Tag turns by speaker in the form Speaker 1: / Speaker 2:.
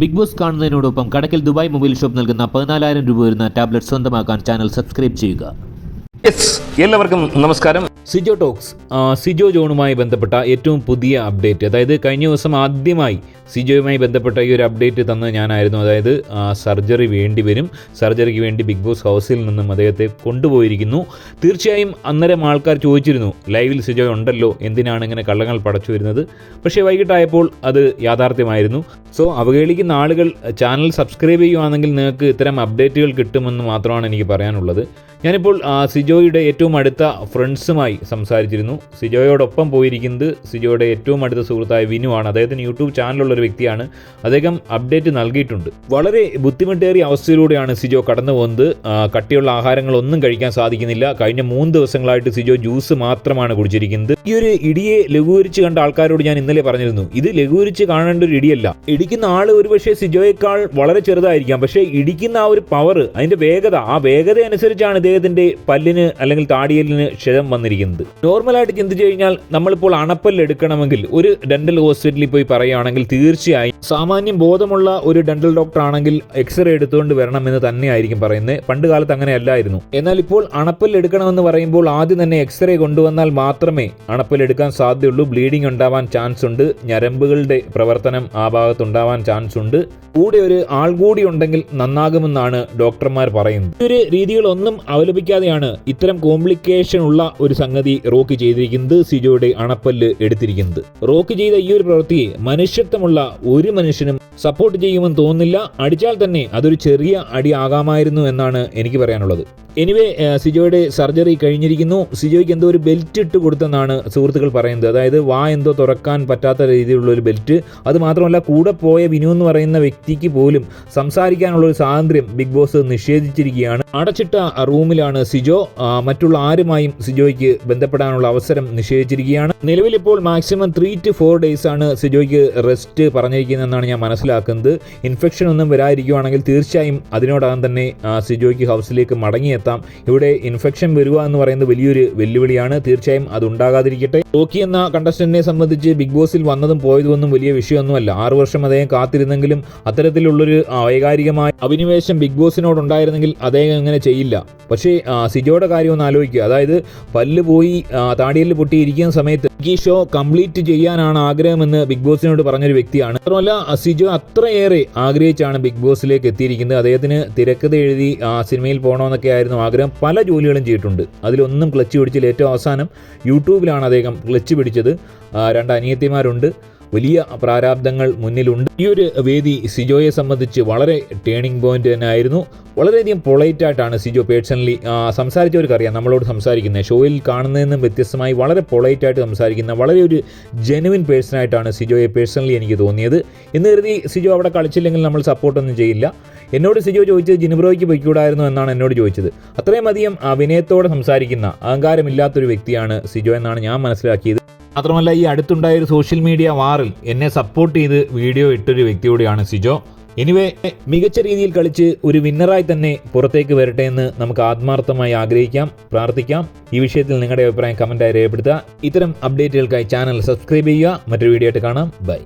Speaker 1: Big Boss കാണുന്നതിനോടൊപ്പം Kadakkal Dubai mobile shop നൽകുന്ന പതിനാലായിരം രൂപ വരുന്ന ടാബ്ലറ്റ് സ്വന്തമാക്കാൻ ചാനൽ സബ്സ്ക്രൈബ് ചെയ്യുക.
Speaker 2: എല്ലാവർക്കും നമസ്കാരം.
Speaker 3: സിജോ ടോക്സ് സിജോ ജോണുമായി ബന്ധപ്പെട്ട ഏറ്റവും പുതിയ അപ്ഡേറ്റ്. അതായത് കഴിഞ്ഞ ദിവസം ആദ്യമായി സിജോയുമായി ബന്ധപ്പെട്ട ഈ ഒരു അപ്ഡേറ്റ് തന്ന ഞാനായിരുന്നു. അതായത് സർജറി വേണ്ടി വരും. സർജറിക്ക് വേണ്ടി ബിഗ് ബോസ് ഹൗസിൽ നിന്നും അദ്ദേഹത്തെ കൊണ്ടുപോയിരിക്കുന്നു. തീർച്ചയായും അന്നേരം ആൾക്കാർ ചോദിച്ചിരുന്നു ലൈവിൽ സിജോ ഉണ്ടല്ലോ? എന്തിനാണ് ഇങ്ങനെ കള്ളങ്ങൾ പടച്ചു വരുന്നത്? പക്ഷേ വൈകിട്ടായപ്പോൾ അത് യാഥാർത്ഥ്യമായിരുന്നു. സോ അവഹേളിക്കുന്ന ആളുകൾ ചാനൽ സബ്സ്ക്രൈബ് ചെയ്യുവാണെങ്കിൽ നിങ്ങൾക്ക് ഇത്തരം അപ്ഡേറ്റുകൾ കിട്ടുമെന്ന് മാത്രമാണ് എനിക്ക് പറയാനുള്ളത്. ഞാനിപ്പോൾ സിജോയുടെ ഏറ്റവും അടുത്ത ഫ്രണ്ട്സുമായി സംസാരിച്ചിരുന്നു. സിജോയോടൊപ്പം പോയിരിക്കുന്നത് സിജോയുടെ ഏറ്റവും അടുത്ത സുഹൃത്തായ വിനുവാണ് അദ്ദേഹത്തിന് യൂട്യൂബ് ചാനലുള്ള ഒരു വ്യക്തിയാണ്. അദ്ദേഹം അപ്ഡേറ്റ് നൽകിയിട്ടുണ്ട്. വളരെ ബുദ്ധിമുട്ടേറിയ അവസ്ഥയിലൂടെയാണ് സിജോ കടന്നു പോകുന്നത് കട്ടിയുള്ള ആഹാരങ്ങളൊന്നും കഴിക്കാൻ സാധിക്കുന്നില്ല. കഴിഞ്ഞ മൂന്ന് ദിവസങ്ങളായിട്ട് സിജോ ജ്യൂസ് മാത്രമാണ് കുടിച്ചിരിക്കുന്നത്. ഈ ഒരു ഇടിയെ ലഘൂകരിച്ച് കണ്ട ആൾക്കാരോട് ഞാൻ ഇന്നലെ പറഞ്ഞിരുന്നു ഇത് ലഘൂകരിച്ച് കാണേണ്ട ഒരു ഇടിയല്ല. ഇടിക്കുന്ന ആൾ ഒരുപക്ഷെ സിജോയേക്കാൾ വളരെ ചെറുതായിരിക്കാം. പക്ഷേ ഇടിക്കുന്ന ആ ഒരു പവർ അതിന്റെ വേഗത ആ വേഗത അനുസരിച്ചാണ് ഇദ്ദേഹത്തിന്റെ പല്ലിന് അല്ലെങ്കിൽ താടിയലിന് ക്ഷതം വന്നിരിക്കുന്നത്. നോർമലായിട്ട് ചിന്തിച്ചു കഴിഞ്ഞാൽ നമ്മളിപ്പോൾ അണപ്പല്ല് എടുക്കണമെങ്കിൽ ഒരു ഡെന്റൽ ഹോസ്പിറ്റലിൽ പോയി പറയുകയാണെങ്കിൽ തീർച്ചയായും സാമാന്യം ബോധമുള്ള ഒരു ഡെന്റൽ ഡോക്ടർ ആണെങ്കിൽ എക്സ്റേ എടുത്തുകൊണ്ട് വരണമെന്ന് തന്നെയായിരിക്കും പറയുന്നത്. പണ്ട് കാലത്ത് അങ്ങനെ അല്ലായിരുന്നു എന്നാൽ ഇപ്പോൾ അണപ്പല്ല് എടുക്കണമെന്ന് പറയുമ്പോൾ ആദ്യം തന്നെ എക്സ്റേ കൊണ്ടുവന്നാൽ മാത്രമേ അണപ്പല്ല് എടുക്കാൻ സാധ്യതയുള്ളൂ. ബ്ലീഡിംഗ് ഉണ്ടാവാൻ ചാൻസ് ഉണ്ട്. ഞരമ്പുകളുടെ പ്രവർത്തനം ആ ഭാഗത്ത് ഉണ്ടാവാൻ ചാൻസ് ഉണ്ട്. കൂടെ ഒരു ആൾ കൂടി ഉണ്ടെങ്കിൽ നന്നാകുമെന്നാണ് ഡോക്ടർമാർ പറയുന്നത്. ഈ ഒരു രീതികളൊന്നും അവലംബിക്കാതെയാണ് ഇത്തരം കോംപ്ലിക്കേഷൻ ഉള്ള ഒരു സംഗതി റോക്കി ചെയ്തിരിക്കുന്നത് സിജോയുടെ അണപ്പല്ല് എടുത്തിരിക്കുന്നത്. റോക്ക് ചെയ്ത ഈ ഒരു പ്രവൃത്തിയെ മനുഷ്യത്വമുള്ള ഒരു മനുഷ്യനും സപ്പോർട്ട് ചെയ്യുമെന്ന് തോന്നുന്നില്ല. അടിച്ചാൽ തന്നെ അതൊരു ചെറിയ അടി ആകാമായിരുന്നു എന്നാണ് എനിക്ക് പറയാനുള്ളത്. എനിവേ സിജോയുടെ സർജറി കഴിഞ്ഞിരിക്കുന്നു. സിജോയ്ക്ക് എന്തോ ഒരു ബെൽറ്റ് ഇട്ട് കൊടുത്തെന്നാണ് സുഹൃത്തുക്കൾ പറയുന്നത്. അതായത് വാ എന്തോ തുറക്കാൻ പറ്റാത്ത രീതിയിലുള്ള ഒരു ബെൽറ്റ് അത് മാത്രമല്ല കൂടെ പോയ വിനു എന്ന് പറയുന്ന വ്യക്തിക്ക് പോലും സംസാരിക്കാനുള്ള ഒരു സ്വാതന്ത്ര്യം ബിഗ് ബോസ് നിഷേധിച്ചിരിക്കുകയാണ്. അടച്ചിട്ട റൂമിലാണ് സിജോ. മറ്റുള്ള ആരുമായും സിജോയ്ക്ക് ബന്ധപ്പെടാനുള്ള അവസരം നിഷേധിച്ചിരിക്കുകയാണ്. നിലവിൽ ഇപ്പോൾ maximum three to four days ആണ് സിജോയ്ക്ക് റെസ്റ്റ് പറഞ്ഞിരിക്കുന്നതെന്നാണ് ഞാൻ മനസ്സിലാക്കുന്നത്. ഇൻഫെക്ഷൻ ഒന്നും വരാതിരിക്കുവാണെങ്കിൽ തീർച്ചയായും അതിനോടകം തന്നെ സിജോയ്ക്ക് ഹൗസിലേക്ക് മടങ്ങിയെത്താം. ഇവിടെ ഇൻഫെക്ഷൻ വരിക എന്ന് പറയുന്നത് വലിയൊരു വെല്ലുവിളിയാണ്. തീർച്ചയായും അത് ഉണ്ടാകാതിരിക്കട്ടെ ടോക്കി എന്ന കണ്ടസ്റ്റന്റിനെ സംബന്ധിച്ച് ബിഗ് ബോസിൽ വന്നതും പോയതുമൊന്നും വലിയ വിഷയമൊന്നുമല്ല. ആറു വർഷം അദ്ദേഹം കാത്തിരുന്നെങ്കിലും അത്തരത്തിലുള്ളൊരു വൈകാരികമായ അഭിനിവേശം ബിഗ് ബോസിനോട് ഉണ്ടായിരുന്നെങ്കിൽ അദ്ദേഹം ഇങ്ങനെ ചെയ്യില്ല. പക്ഷേ സിജോയുടെ കാര്യം ഒന്ന് ആലോചിക്കുക. അതായത് പല്ല് പോയി താടിയിൽ പൊട്ടിയിരിക്കുന്ന സമയത്ത് ഈ ഷോ കംപ്ലീറ്റ് ചെയ്യാനാണ് ആഗ്രഹമെന്ന് ബിഗ് ബോസിനോട് പറഞ്ഞൊരു വ്യക്തിയാണ്. മാത്രമല്ല സിജോ അത്രയേറെ ആഗ്രഹിച്ചാണ് ബിഗ് ബോസിലേക്ക് എത്തിയിരിക്കുന്നത്. അദ്ദേഹത്തിന് തിരക്കഥ എഴുതി ആ സിനിമയിൽ പോകണമെന്നൊക്കെ ആയിരുന്നു ആഗ്രഹം. പല ജോലികളും ചെയ്തിട്ടുണ്ട്. അതിലൊന്നും ക്ലച്ച് പിടിച്ചില്ല. ഏറ്റവും അവസാനം യൂട്യൂബിലാണ് അദ്ദേഹം ക്ലച്ച് പിടിച്ചത്. രണ്ട് അനിയത്തിമാരുണ്ട്. വലിയ പ്രാരാബ്ദങ്ങൾ മുന്നിലുണ്ട്. ഈ ഒരു വേദി സിജോയെ സംബന്ധിച്ച് വളരെ ടേണിംഗ് പോയിന്റ് തന്നെ ആയിരുന്നു വളരെയധികം പൊളൈറ്റ് ആയിട്ടാണ് സിജോ പേഴ്സണലി സംസാരിച്ചവർക്ക് അറിയാം നമ്മളോട് സംസാരിക്കുന്നത്. ഷോയിൽ കാണുന്നതെന്നും വ്യത്യസ്തമായി വളരെ പൊളൈറ്റ് ആയിട്ട് സംസാരിക്കുന്ന വളരെ ഒരു ജെനുവിൻ പേഴ്സണായിട്ടാണ് സിജോയെ പേഴ്സണലി എനിക്ക് തോന്നിയത്. എന്ന് കരുതി സിജോ അവിടെ കളിച്ചില്ലെങ്കിൽ നമ്മൾ സപ്പോർട്ടൊന്നും ചെയ്യില്ല. എന്നോട് സിജോ ചോദിച്ചത് ജിനുബ്രോയ്ക്ക് പൊയ്ക്കൂടായിരുന്നു എന്നാണ് എന്നോട് ചോദിച്ചത്. അത്രയും അധികം വിനയത്തോടെ സംസാരിക്കുന്ന അഹങ്കാരമില്ലാത്തൊരു വ്യക്തിയാണ് സിജോ എന്നാണ് ഞാൻ മനസ്സിലാക്കിയത്. മാത്രമല്ല ഈ അടുത്തുണ്ടായ ഒരു സോഷ്യൽ മീഡിയ വാറിൽ എന്നെ സപ്പോർട്ട് ചെയ്ത് വീഡിയോ ഇട്ടൊരു വ്യക്തി കൂടിയാണ് സിജോ. എനിവേ മികച്ച രീതിയിൽ കളിച്ച് ഒരു വിന്നറായി തന്നെ പുറത്തേക്ക് വരട്ടെ എന്ന് നമുക്ക് ആത്മാർത്ഥമായി ആഗ്രഹിക്കാം പ്രാർത്ഥിക്കാം. ഈ വിഷയത്തിൽ നിങ്ങളുടെ അഭിപ്രായം കമന്റായി രേഖപ്പെടുത്തുക. ഇത്തരം അപ്ഡേറ്റുകൾക്കായി ചാനൽ സബ്സ്ക്രൈബ് ചെയ്യുക. മറ്റൊരു വീഡിയോ ആയിട്ട് കാണാം. ബൈ